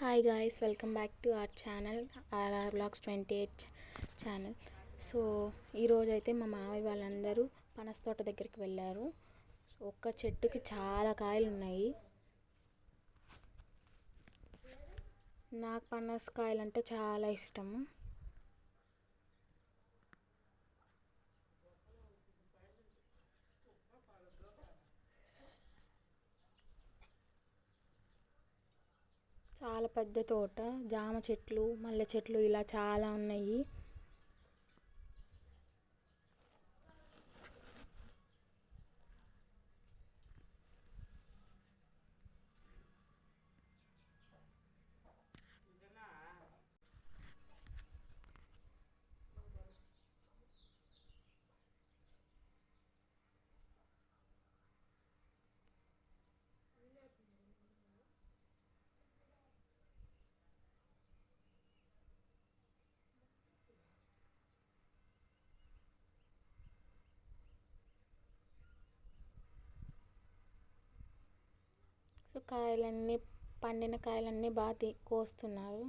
Hi guys welcome back to our channel RR blogs twenty eight channel so ఈరోజు అయితే మా మామయ్య వాళ్ళందరూ పనస తోట దగ్గరికి వెళ్ళారు. ఒక్క చెట్టుకి చాలా కాయలు ఉన్నాయి నాకు పనస కాయలు అంటే చాలా ఇష్టము. చాలా పెద్ద తోట జామ చెట్లు మల్లె చెట్లు ఇలా చాలా ఉన్నాయి. సో కాయలన్నీ పండిన కాయలన్నీ బాగా కోస్తున్నారు.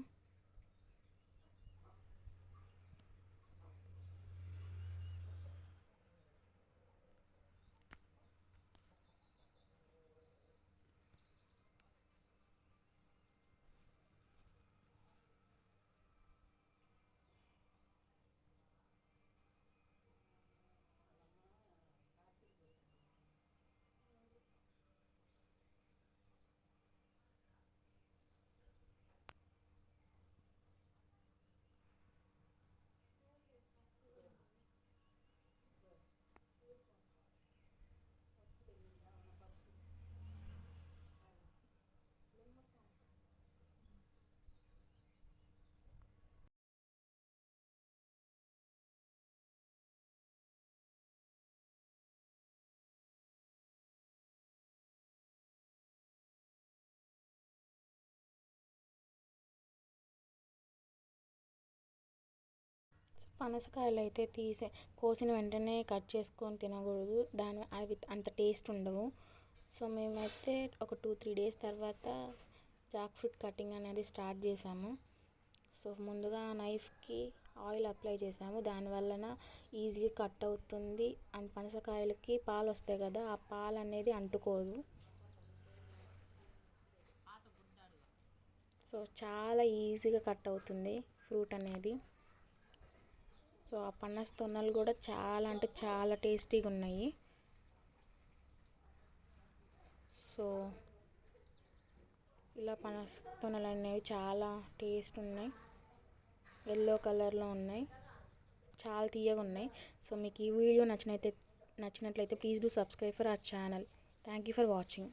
సో పనసకాయలు అయితే తీసే కోసిన వెంటనే కట్ చేసుకొని తినకూడదు. దాని అవి అంత టేస్ట్ ఉండవు. సో మేమైతే ఒక టూ త్రీ డేస్ తర్వాత జాక్ ఫ్రూట్ కటింగ్ అనేది స్టార్ట్ చేసాము. సో ముందుగా నైఫ్కి ఆయిల్ అప్లై చేసాము. దానివలన ఈజీగా కట్ అవుతుంది. అండ్ పనసకాయలకి పాలు వస్తాయి కదా ఆ పాలు అనేది అంటుకోదు. సో చాలా ఈజీగా కట్ అవుతుంది ఫ్రూట్ అనేది. సో ఆ పనస తొన్నలు కూడా చాలా అంటే చాలా టేస్టీగా ఉన్నాయి. సో ఇలా పనస తొనలు అనేవి చాలా టేస్ట్ ఉన్నాయి. ఎల్లో కలర్లో ఉన్నాయి. చాలా తీయగా ఉన్నాయి. సో మీకు ఈ వీడియో నచ్చినైతే నచ్చినట్లయితే please do subscribe for our channel. Thank you for watching.